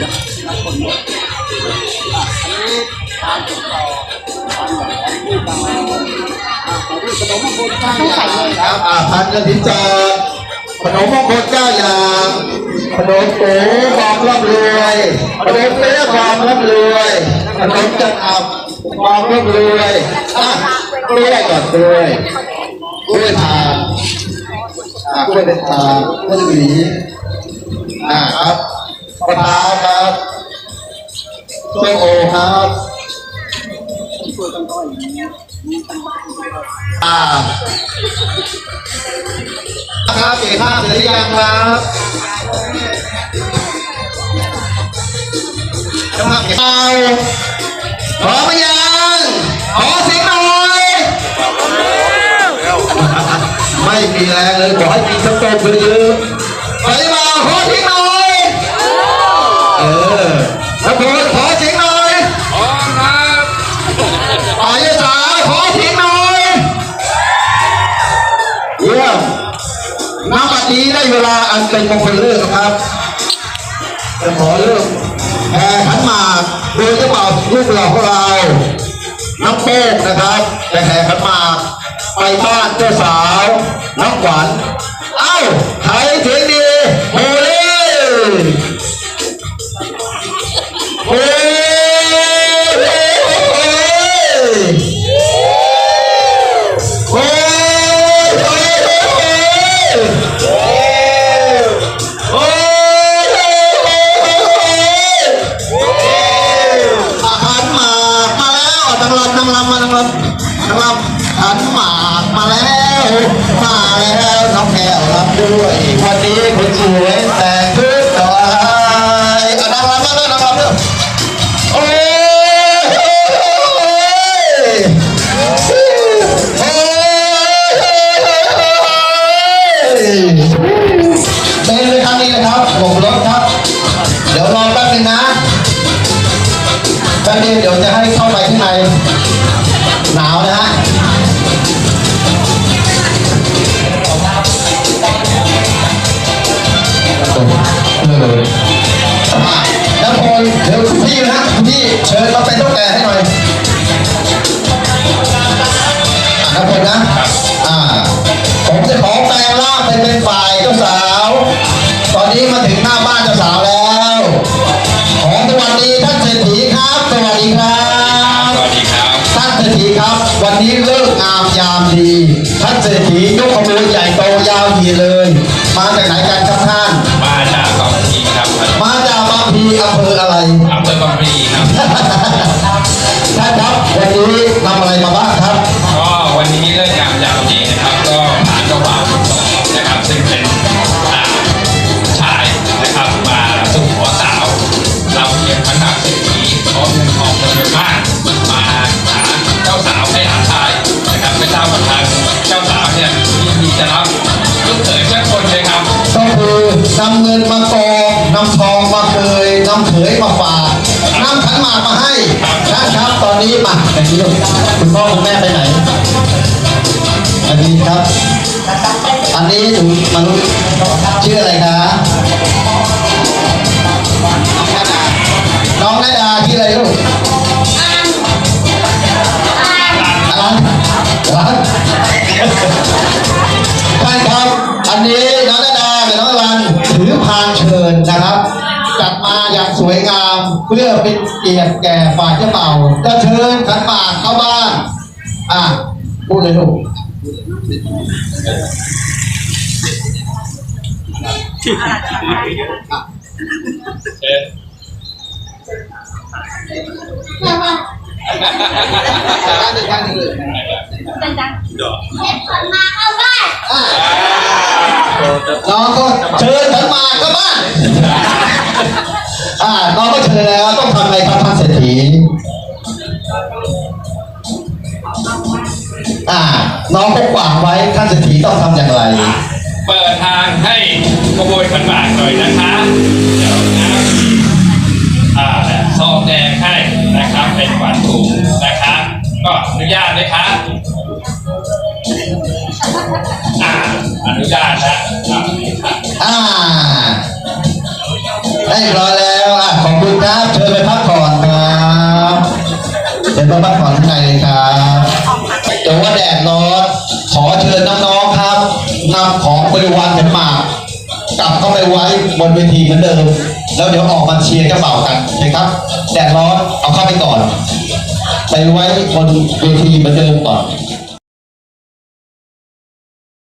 ต้องใส่เลยครับอาพันกระถิ่นจอดขนมมงคลเก้าอย่างขนมโก๋ความร่ำรวยขนมเปี๊ยะความร่ำรวยขนมจันอับความร่ำรวยอะกล้วยก่อนกล้วยกล้วยทานอ่ากล้วยเป็นทานกล้วยหวีอ่าครับ มะพร้าวครับส้มโอครับอ่าครับเก็บภาพเสร็จหรือยังครับเจ้าภาพเก็บเอาพร้อมหรือยังขอเสียงหน่อยไม่มีแรงเลยขอให้มีสติเยอะ ออแล้วเพื่อนขอเสียงหน่อยพร้อมครับอายสาวขอเสียงหน่อยเยี่ยมน้ำบัดนี้ได้เวลาอันเป็นมงคลเลิกครับจะขอเลิกแห่ขันหมากโดยเจ้าบ่าวลูกหล่อของเราน้องโป๊กนะครับจะแห่ขันหมากไปบ้านเจ้าสาวน้องขวัญเอ้าใครเสียง หันหมากมาแล้ว มาแล้วน้องแก้วรับด้วยวันนี้คนสวยแต่งชุดดอกเอานั่งลำมาแล้วนั่งลำเร็วโอ้ยโอ้ยเดินเลยทางนี้นะครับหลบรถครับ เดี๋ยวรอแป๊บนึงนะแป๊บนึงเดี๋ยวจะ เชิญมาเป็นเจ้าแก่ให้หน่อยอะน้ำพลนะ อ่า ผมจะขอแปลงร่างเป็นเป็นฝ่ายเจ้าสาว ตอนนี้มาถึงหน้าบ้านเจ้าสาวแล้ว ขอสวัสดีท่านเศรษฐีครับ สวัสดีครับ สวัสดีครับ ท่านเศรษฐีครับ วันนี้เลิกงามยามดี ท่านเศรษฐียกขบวนใหญ่โตยาวดีเลย มาจากไหนกันครับท่าน ท่านครับ วันนี้ทำอะไรมาบ้างครับ ก็วันนี้เลิกงามยามดีนะครับ ก็ผ่านเจ้าบ่าวนะครับซึ่งเป็นอ่าชายนะครับมาสู่หัวสาว เราเพียงพนักเศรษฐีขอเงินทองจำนวนมากมาหาเจ้าสาวให้หลานชายนะครับไม่ทราบว่าทางเจ้าสาวเนี่ยยินดีจะรับลูกเขยสักคนเลยครับ ก็คือนำเงินมากองนำทองมาเคยนำเขยมาฝากนำขันหมากมาให้ท่า นครับตอนนี้มาอย่างนี้ลูกคุณพ่อคุณแม่ไปไหนอันนี้ครับ อันนี้หนูมนุษย์ชื่ออะไรคะน้องนาดาชื่ออะไรลูกอะไรอะไรใช่ครับ อันนี้น้องนาดากับน้องอลันถือพานเชิญนะครับ เพื่อเป็นเกียรติแก่ฝ่ายเจ้าเบ่าวจะเชิญขันหมากเข้าบ้าน อะพูดเลยลูกเชิญอะน้องก็เชิญขันหมากเข้าบ้าน อ่าน้องก็เชิญแล้วต้องทำอะไรครับท่านเศรษฐีอ่า น้องก็กวางไว้ท่านเศรษฐีต้องทำอย่างไร เปิดทางให้ขบวนขันหมากหน่อยนะคะเดี๋ยวนะอ่าซองแดงให้นะครับเป็นขวัญถุงนะคะก็อนุญาตไหมคะอ่าอนุญาตนะอ่าอ่า ได้ร้อยแล้วอะขอบคุณครับเชิญไปพักผ่อนครับเชิญไปพักผ่อนข้างในเลยครับเดี๋ยวว่าแดดร้อนขอเชิญน้องๆครับนำของบริวารเป็นหมากกลับเข้าไปไว้บนเวทีเหมือนเดิม แล้วเดี๋ยวออกมาเชียร์เจ้าบ่ากันนะครับแดดร้อนเอาเข้าไปก่อน ไปไว้บนเวทีเหมือนเดิมก่อน